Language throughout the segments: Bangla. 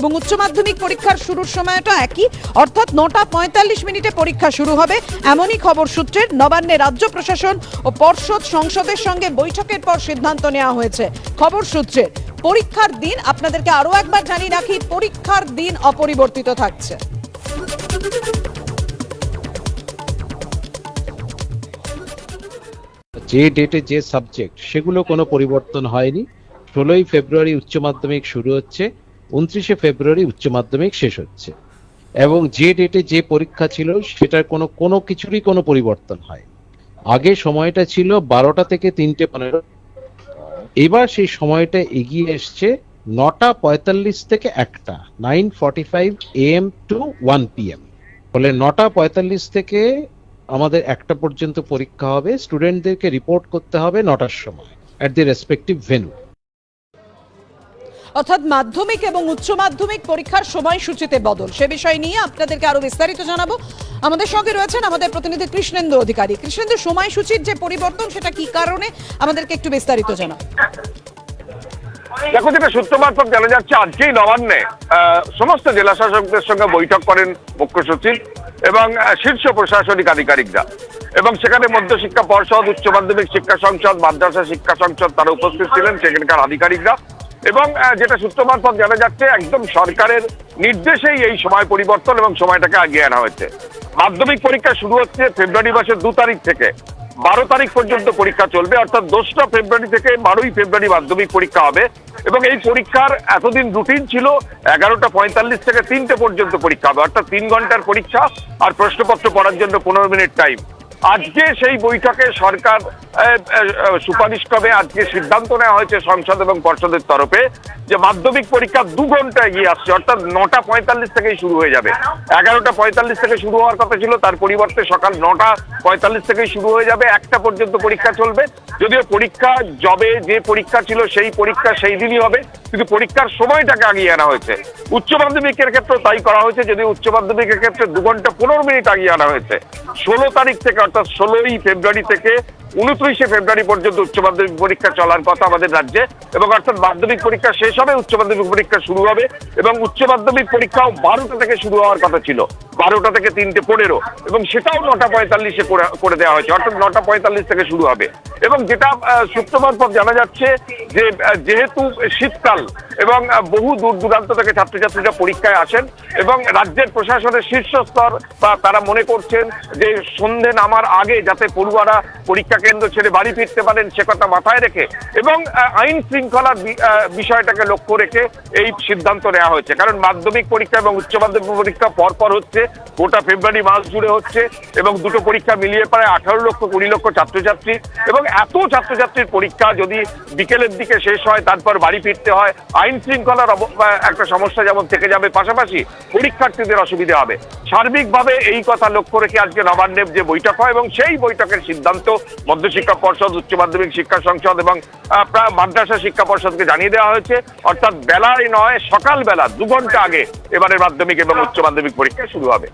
এবং উচ্চ মাধ্যমিক পরীক্ষার শুরুর সময়টা একই। অর্থাৎ নটা পঁয়তাল্লিশ মিনিটে পরীক্ষা শুরু হবে। এমনই খবর সূত্রের। নবান্নে রাজ্য প্রশাসন ও পর্ষদ সংসদের সঙ্গে বৈঠকের পর সিদ্ধান্ত নেওয়া হয়েছে। খবর সূত্রের। পরীক্ষার দিন আপনাদেরকে আরও একবার জানিয়ে রাখি, পরীক্ষার দিন অপরিবর্তিত থাকছে। যে ডেটে যে সাবজেক্ট, সেগুলো কোনো পরিবর্তন হয়নি। ষোলোই ফেব্রুয়ারি উচ্চ মাধ্যমিক শুরু হচ্ছে। উনত্রিশে ফেব্রুয়ারি উচ্চ মাধ্যমিক শেষ হচ্ছে। এবং যে ডেটে যে পরীক্ষা ছিল, সেটার কোনো কোনো কিছুরই কোনো পরিবর্তন হয় আগে সময়টা ছিল বারোটা থেকে তিনটে পনেরো। এবার সেই সময়টা এগিয়ে এসছে নটা পঁয়তাল্লিশ থেকে একটা nine forty five AM to one PM ফলে নটা পঁয়তাল্লিশ থেকে আমাদের একটা পর্যন্ত পরীক্ষা হবে। স্টুডেন্টদেরকে রিপোর্ট করতে হবে নটার সময় অ্যাট দি রেসপেক্টিভ ভেনু অর্থাৎ মাধ্যমিক এবং উচ্চ মাধ্যমিক পরীক্ষার সময়সূচিতে বদল। সে বিষয় নিয়ে আপনাদেরকে আরও বিস্তারিত জানাব। আমাদের সঙ্গে রয়েছেন আমাদের প্রতিনিধি কৃষ্ণেন্দু অধিকারী। কৃষ্ণেন্দু, সময়সূচির যে পরিবর্তন, সেটা কি কারণে? আমাদেরকে একটু বিস্তারিত জানাও দেখো, যেটা সূত্র মারফত জানা যাচ্ছে, আজকেই নবান্নে সমস্ত জেলা শাসকদের সঙ্গে বৈঠক করেন মুখ্য সচিব এবং শীর্ষ প্রশাসনিক আধিকারিকরা। এবং সেখানে মধ্যশিক্ষা পর্ষদ, উচ্চ মাধ্যমিক শিক্ষা সংসদ, মাদ্রাসা শিক্ষা সংসদ তারা উপস্থিত ছিলেন, সেখানকার আধিকারিকরা। এবং যেটা সূত্র মারফত জানা যাচ্ছে, একদম সরকারের নির্দেশেই এই সময় পরিবর্তন এবং সময়টাকে আগিয়ে আনা হয়েছে। মাধ্যমিক পরীক্ষা শুরু হচ্ছে ফেব্রুয়ারি মাসের দু তারিখ থেকে। বারো তারিখ পর্যন্ত পরীক্ষা চলবে, অর্থাৎ দোসরা ফেব্রুয়ারি থেকে বারোই ফেব্রুয়ারি মাধ্যমিক পরীক্ষা হবে এবং এই পরীক্ষার এতদিন রুটিন ছিল এগারোটা পঁয়তাল্লিশ থেকে তিনটে পর্যন্ত পরীক্ষা হবে, অর্থাৎ তিন ঘণ্টার পরীক্ষা আর প্রশ্নপত্র পড়ার জন্য পনেরো মিনিট টাইম আজকে সেই বৈঠকে সরকার সুপারিশ করবে। আজকে সিদ্ধান্ত নেওয়া হয়েছে সংসদ এবং পর্ষদের তরফে যে মাধ্যমিক পরীক্ষা দু ঘণ্টা এগিয়ে আসছে, অর্থাৎ নটা পঁয়তাল্লিশ থেকেই শুরু হয়ে যাবে। এগারোটা পঁয়তাল্লিশ থেকে শুরু হওয়ার কথা ছিল, তার পরিবর্তে সকাল নটা পঁয়তাল্লিশ থেকেই শুরু হয়ে যাবে। একটা পর্যন্ত পরীক্ষা চলবে। যদিও পরীক্ষা জবে যে পরীক্ষা ছিল, সেই পরীক্ষা সেই দিনই হবে, কিন্তু পরীক্ষার সময়টাকে আগিয়ে আনা হয়েছে। উচ্চ মাধ্যমিকের ক্ষেত্রে তাই করা হয়েছে যদি উচ্চ মাধ্যমিকের ক্ষেত্রে দু ঘণ্টা পনেরো মিনিট আগিয়ে আনা হয়েছে। ষোলো তারিখ থেকে অর্থাৎ ষোলোই ফেব্রুয়ারি থেকে উনত্রিশে ফেব্রুয়ারি পর্যন্ত উচ্চ মাধ্যমিক পরীক্ষা চলার কথা আমাদের রাজ্যে এবং অর্থাৎ মাধ্যমিক পরীক্ষা শেষ হবে, উচ্চ মাধ্যমিক পরীক্ষা শুরু হবে এবং উচ্চ মাধ্যমিক পরীক্ষাও বারোটা থেকে শুরু হওয়ার কথা ছিল, বারোটা থেকে তিনটে পনেরো এবং সেটাও নটা পঁয়তাল্লিশে করে- দেওয়া হয়েছে, অর্থাৎ নটা পঁয়তাল্লিশ থেকে শুরু হবে এবং যেটা সূত্র মারফত জানা যাচ্ছে যে যেহেতু শীতকাল এবং বহু দূর দূরান্ত থেকে ছাত্রছাত্রীরা পরীক্ষায় আসেন এবং রাজ্যের প্রশাসনের শীর্ষ স্তর বা তারা মনে করছেন যে সন্ধে নামার আগে যাতে পড়ুয়ারা পরীক্ষা কেন্দ্র ছেড়ে বাড়ি ফিরতে পারেন, সে কথা মাথায় রেখে এবং আইন শৃঙ্খলার বিষয়টাকে লক্ষ্য রেখে এই সিদ্ধান্ত নেওয়া হয়েছে। কারণ মাধ্যমিক পরীক্ষা এবং উচ্চ মাধ্যমিক পরীক্ষা পরপর হচ্ছে, গোটা ফেব্রুয়ারি মাস জুড়ে হচ্ছে এবং দুটো পরীক্ষা মিলিয়ে প্রায় আঠারো লক্ষ, কুড়ি লক্ষ ছাত্রছাত্রী এবং এত ছাত্রছাত্রীর পরীক্ষা যদি বিকেলের দিকে শেষ হয়, তারপর বাড়ি ফিরতে হয় আইন শৃঙ্খলার একটা সমস্যা যেমন থেকে যাবে পাশাপাশি পরীক্ষার্থীদের অসুবিধা হবে। সার্বিকভাবে এই কথা লক্ষ্য রেখে আজকে নবান্নে যে বৈঠক হয় এবং সেই বৈঠকের সিদ্ধান্ত মধ্যশিক্ষা পর্ষদ উচ্চ মাধ্যমিক শিক্ষা সংসদ এবং মাদ্রাসা শিক্ষা পর্ষদকে জানিয়ে দেওয়া হয়েছে। অর্থাৎ বেলায় নয় সকালবেলা দু ঘণ্টা আগে এবারের মাধ্যমিক এবং উচ্চ মাধ্যমিক পরীক্ষা শুরু হবে।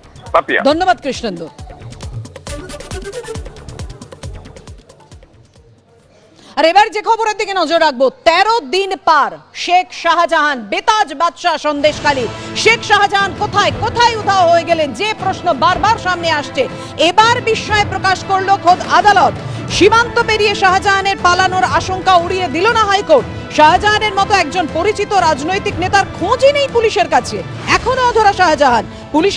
ধন্যবাদ কৃষ্ণেন্দু। আর এবার যে খবরের দিকে নজর রাখব, তেরো দিন পার, শেখ শাহজাহান, বেতাজ বাদশাহ সন্দেশকালী শেখ শাহজাহান কোথায়? কোথায় উধাও হয়ে গেলেন? যে প্রশ্ন বারবার সামনে আসছে, এবার বিস্ময় প্রকাশ করল খোদ আদালত। সীমান্ত পেরিয়ে শাহজাহানের পালানোর আশঙ্কা উড়িয়ে দিল না হাইকোর্ট। শাহজাহানের মতো একজন পরিচিত রাজনৈতিক নেতার খোঁজই নেই পুলিশের কাছে। এখনও অধরা শাহজাহান। পুলিশ